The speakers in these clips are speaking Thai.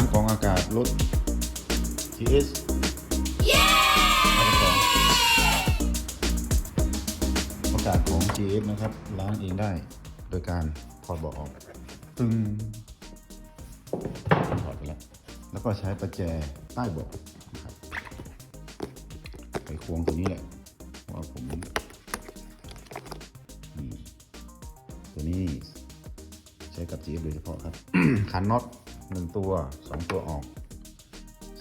างกรองอากาศรถ GS อากาศของ GS นะครับล้างเองได้โดยการถอดเบาะออกตึงถอดไปแล้วแล้วก็ใช้ประแจใต้เบาะนะครับไปควงตัวนี้แหละเพราะว่าผมนี่ตัวนี้ใช้กับ GS โดยเฉพาะครับขันน็อต หนึ่งตัวสองตัวออก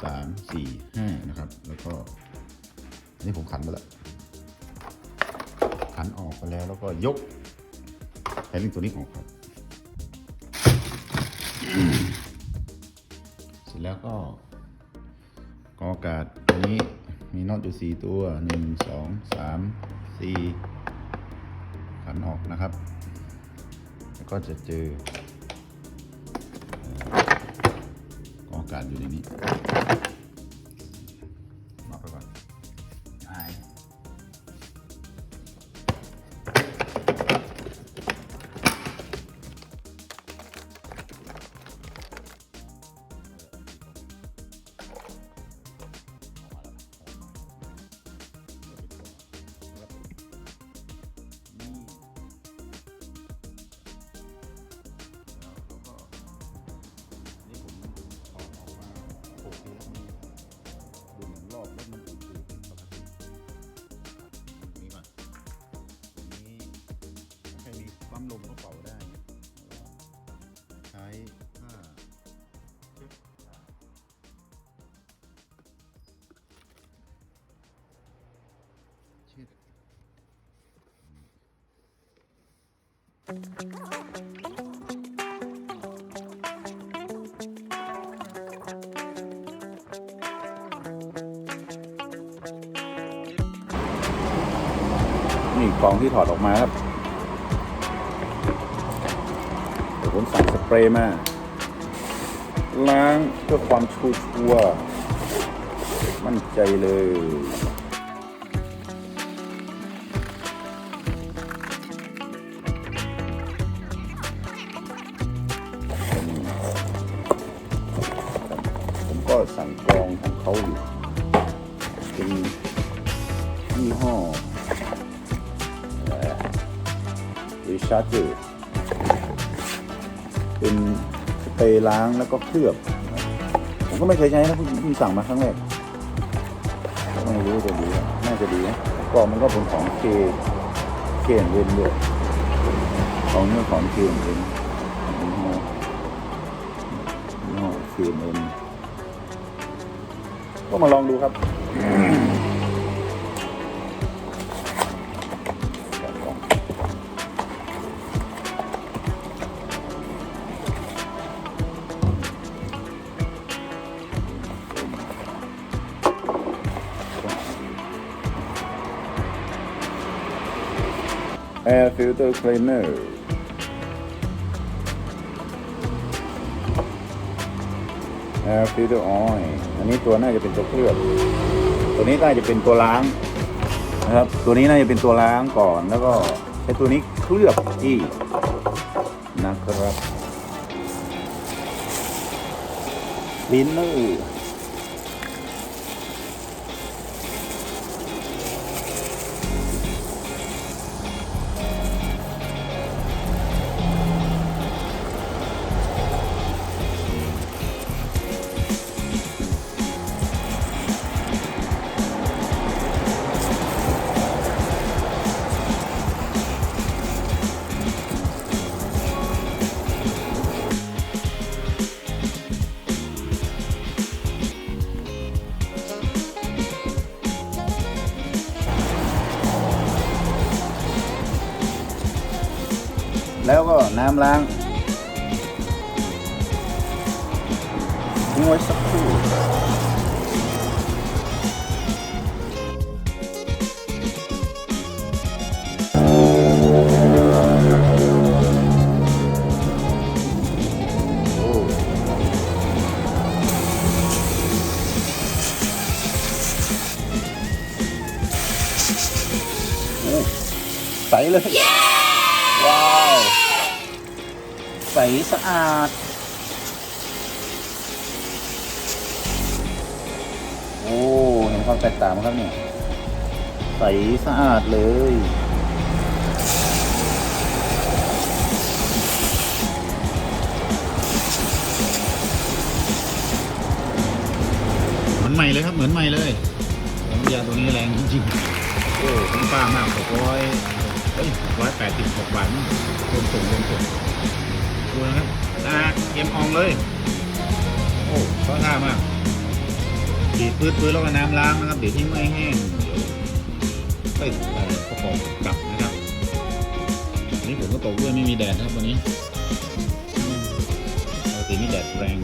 สามสี่ห้านะครับ แล้วก็อันนี่ผมขันไปแล้ว ขันออกไปแล้วแล้วก็ยกแฮนดิ้งตัวนี้ออกครับ เสร็จแล้วก็กออากาศตัวนี้มีน็อตอยู่สี่ตัวหนึ่งสองสามสี่ขันออกนะครับ แล้วก็จะเจอ Mm-hmm. ปั๊มลมก็เป่าได้ ใช้ผ้าเช็ดเช็ดนี่กล่องที่ถอดออกมาครับ ผมสั่งสเปรย์มา ล้างเพื่อความชัวร์มั่นใจเลยผมก็สั่งกรองของเขาอยู่ เป็นยี่ห้อรีชาร์จอ เป็นสเปรย์ล้างแล้วก็เคลือบ ผมก็ไม่เคยใช้นะเพิ่งสั่งมาครั้งแรกไม่รู้จะดีไหมน่าจะดีนะกล่องมันก็เป็นของเคเคนเวนด้วยของเนื้อของเคนเวนยี่ห้อยี่ห้อเคนเวนก็มาลองดูครับ Air filter cleaner Air filter oil อันนี้ตัวน่าจะเป็นตัวเคลือบ ตัวนี้น่าจะเป็นตัวล้างนะครับ ตัวนี้น่าจะเป็นตัวล้างก่อน แล้วก็ใช้ตัวนี้เคลือบที่นะครับลิ้นเนอร์ แล้วก็น้ำล้างทิ้งไว้สักครู่โอ้โอ้ใสเลย ว้าวใสสะอาด โอ้เห็นความแตกต่างครับเนี่ย ใสสะอาดเลยเหมือนใหม่เลยครับเหมือนใหม่เลยน้ำยาตัวนี้แรงจริงๆโอ้คุ้มค่ามากหกร้อยเฮ้ยร้อยแปดสิบหกบาทมั้งรวมส่งรวมส่ง ดูนะครับสะอาเยี่ยมอองเลย โอ้ข้อท่ามากฉีดปื้ดปื้ดแล้วก็น้ำล้างนะครับ เดี๋ยวทิ้งไว้แห้งเดี๋ยวไปเอ่อประกอบกลับนะครับนนี้ผมก็ตกด้วยไม่มีแดดนะครับวันนี้ปกตินี่แดดแรง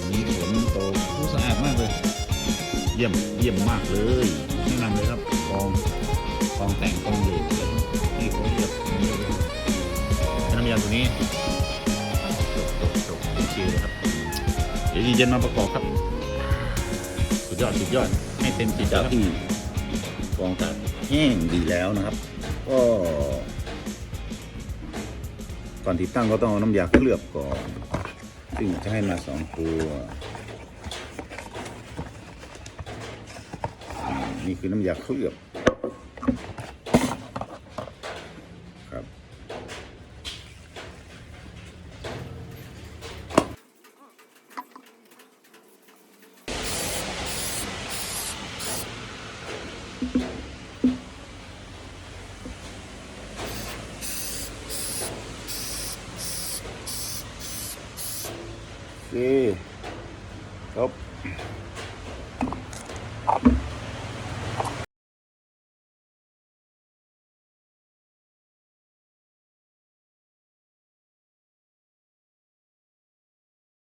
วันนี้ฝนตกผู้สะอาดมากเลย เยี่ยมเยี่ยมมากเลยแนะนำเลยครับกองกองแต่งกองเหล็ ยวเย็นมาประกอบครับ สุดยอดสุดยอดให้เต็มจิตจากครับที่กองตัดแห้งดีแล้วนะครับ ก็ก่อนติดตั้งก็ต้องเอาน้ำยาเคลือบก่อน ซึ่งจะให้มาสองตัวอืมนี่คือน้ำยาเคลือบ Nope.